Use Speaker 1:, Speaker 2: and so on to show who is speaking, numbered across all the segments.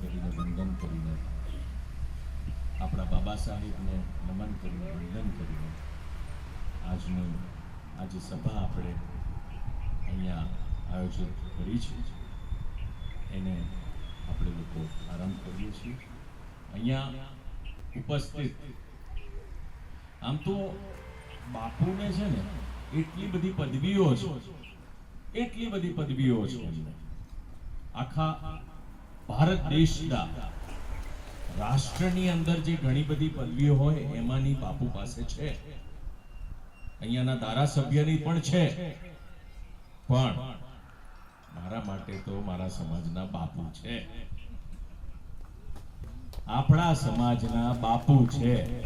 Speaker 1: કરીને વંદન કરીને, આપણા બાબા સાહેબને નમન કરીને વંદન કરીને, આજનું, આજે સભા આપણે અહીંયા આયોજિત કરી છે. એને આપણે લોકો આરંભ કરીએ છીએ. અહીંયા ઉપસ્થિત, આમ તો બાપુને છે ને, એટલી બધી પદવીઓ છે. એટલી બધી પદવીઓ છે આખા ભારત દેશના રાષ્ટ્રની અંદર જે ઘણી બધી પદવીઓ હોય, એમાંની બાપુ પાસે છે. અહીંયાના ધારાસભ્યની પણ છે. પણ મારા માટે તો મારા સમાજના બાપુ છે. આપણા સમાજના બાપુ છે.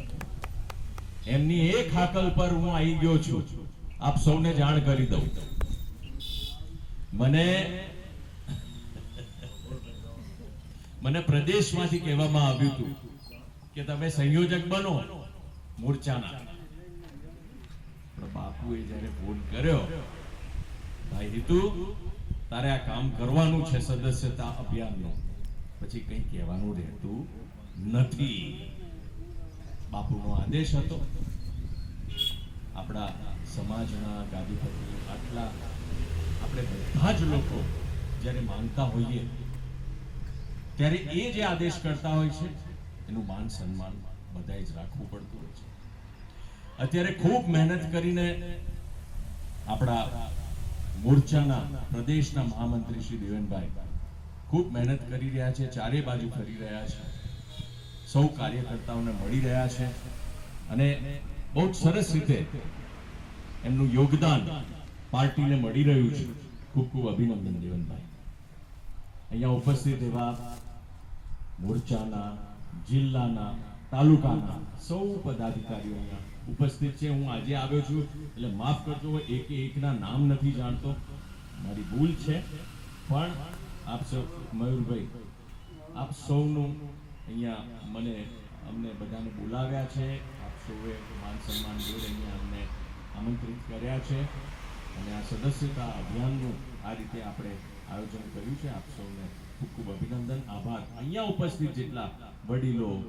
Speaker 1: એમની એક હાકલ પર હું આવી ગયો છું. આપ સૌને જાણ કરી દઉં. મને મને પ્રદેશમાંથી કહેવામાં આવ્યું હતું કે તમે સંયોજક બનો મોરચાના. બાપુએ જ્યારે ફોન કર્યો, ભાઈ હિતુ તારે આ કામ કરવાનું છે સદસ્યતા અભિયાનનું. પછી કંઈ કહેવાનું રહેતું નથી. બાપુનો આદેશ હતો. આપણા સમાજના ગાદીપતિ આટલા આપણે બધા જ લોકો જ્યારે માનતા હોઈએ ત્યારે એ જે આદેશ કરતા હોય છે, એનું માન સન્માન બધાએ જ રાખવું પડતું હોય છે. અત્યારે ખૂબ મહેનત કરીને આપણા મોરચાના પ્રદેશના મહામંત્રી શ્રી દેવનભાઈ ખૂબ મહેનત કરી રહ્યા છે, ચારે બાજુ ફરી રહ્યા છે. સૌ કાર્યકર્તાઓને મળી રહ્યા છે અને બહુ સરસ રીતે એમનું યોગદાન પાર્ટીને મળી રહ્યું છે. ખૂબ ખૂબ અભિનંદન દેવનભાઈ. અહીંયા ઉપસ્થિત એવા મોરચાના, જિલ્લાના, તાલુકાના સૌ પદાધિકારીઓ અહીંયા ઉપસ્થિત છે. હું આજે આવ્યો છું, એટલે માફ કરજો એક એકના નામ નથી જાણતો. મારી ભૂલ છે, પણ આપ સૌ, મયુરભાઈ, આપ સૌનું અહીંયા મને, અમને બધાને બોલાવ્યા છે. આપ સૌએ માન સન્માન જોડે અહીંયા અમને આમંત્રિત કર્યા છે. અને આ સદસ્યતા અભિયાનનું આ રીતે આપણે આયોજન કર્યું છે. આપ સૌને ખૂબ ખૂબ અભિનંદન, આભાર. અહીંયા ઉપસ્થિત જેટલા વડીલો,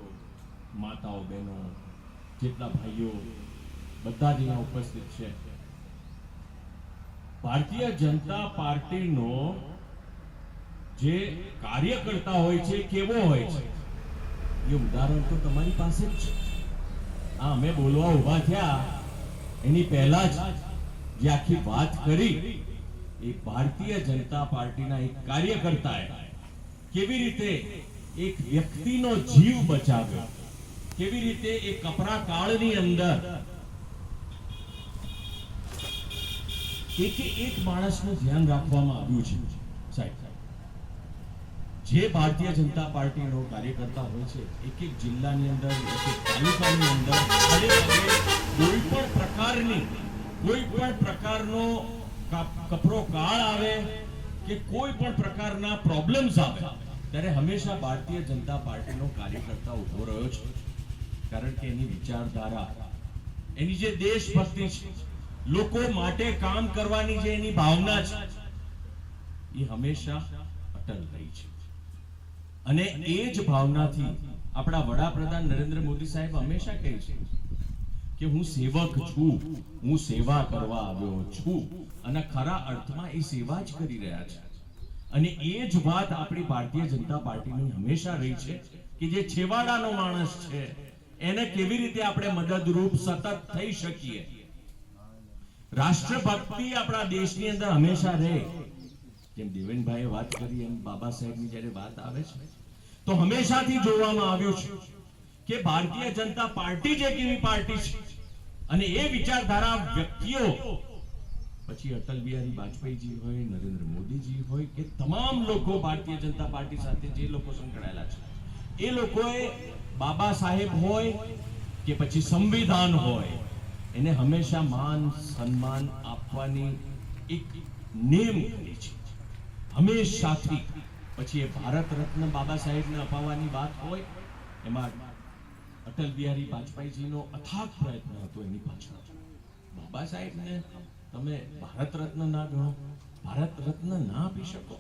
Speaker 1: માતાઓ, બહેનો, જેટલા ભાઈઓ, બધા જ અહીંયા ઉપસ્થિત છે. ભારતીય જનતા પાર્ટીનો જે કાર્યકર્તા હોય છે કેવો હોય છે? એ ઉદાહરણ તો તમારી પાસે જ છે. આ અમે બોલવા ઊભા થયા. એની પહેલા જ જે આખી વાત કરી એ ભારતીય જનતા પાર્ટીના એક કાર્યકર્તાએ કેવી રીતે એક વ્યક્તિનો જીવ બચાવ્યો? કેવી રીતે એ કપરા કાળની અંદર એકે એક માણસનું ધ્યાન રાખવામાં આવ્યું છે? સાહેબ, જે ભારતીય જનતા પાર્ટીનો કાર્યકર્તા હોય છે, એક એક જિલ્લાની અંદર, એક એક તાલુકાની અંદર કોઈ પણ પ્રકારની, કોઈ પણ પ્રકારનો કપરો કાળ આવે કે કોઈ પણ પ્રકારના પ્રોબ્લેમ્સ આવે, ત્યારે હંમેશા ભારતીય જનતા પાર્ટીનો કાર્યકર્તા ઊભો રહ્યો છે કારણ કે એની વિચારધારા, એની જે દેશભક્તિ છે, લોકો માટે કામ કરવાની જે એની ભાવના છે, એ હંમેશા અટલ રહી છે. અને એ જ ભાવનાથી આપણા વડાપ્રધાન નરેન્દ્ર મોદી સાહેબ હંમેશા કહે છે કે હું સેવક છું, હું સેવા કરવા આવ્યો છું અને ખરા અર્થમાં એ સેવા જ કરી રહ્યા છે. અને એ જ વાત આપણી ભારતીય જનતા પાર્ટીની હંમેશા રહી છે કે જે છેવાડાનો માણસ છે, એને કેવી રીતે આપણે મદદરૂપ સતત થઈ શકીએ? રાષ્ટ્રભક્તિ આપણા દેશની અંદર હંમેશા રહે. જેમ દેવેનભાઈએ વાત કરી, એમ બાબા સાહેબની જ્યારે વાત આવે છે, તો હંમેશાથી જોવામાં આવ્યું છે કે ભારતીય જનતા પાર્ટી જ એક એવી પાર્ટી છે? અને એ વિચારધારા વ્યક્તિઓ, પછી અટલ બિહારી વાજપેયીજી હોય, નરેન્દ્ર મોદીજી હોય, કે તમામ લોકો ભારતીય જનતા પાર્ટી સાથે જે લોકો સંકળાયેલા છે, એ લોકોએ બાબા સાહેબ હોય કે પછી સંવિધાન હોય, એને હંમેશા માન, સન્માન આપવાની એક નેમ કરી છે. હંમેશાથી પછી એ ભારત રત્ન બાબા સાહેબને અપાવવાની વાત હોય, એમાં અટલ બિહારી વાજપેયીજીનો અથાગ પ્રયત્ન હતો એની પાછળ. બાબા સાહેબને તમે ભારત રત્ન ના ગણો, ભારત રત્ન ના આપી શકો.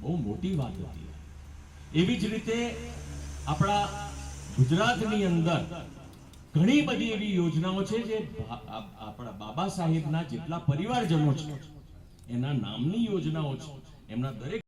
Speaker 1: બહુ મોટી વાત હતી એવી જ રીતે આપણા ગુજરાતની અંદર ઘણી બધી એવી યોજનાઓ છે જે આપણા બાબા સાહેબના જેટલા પરિવારજનો છે, એના નામની યોજનાઓ છે. એમના દરેક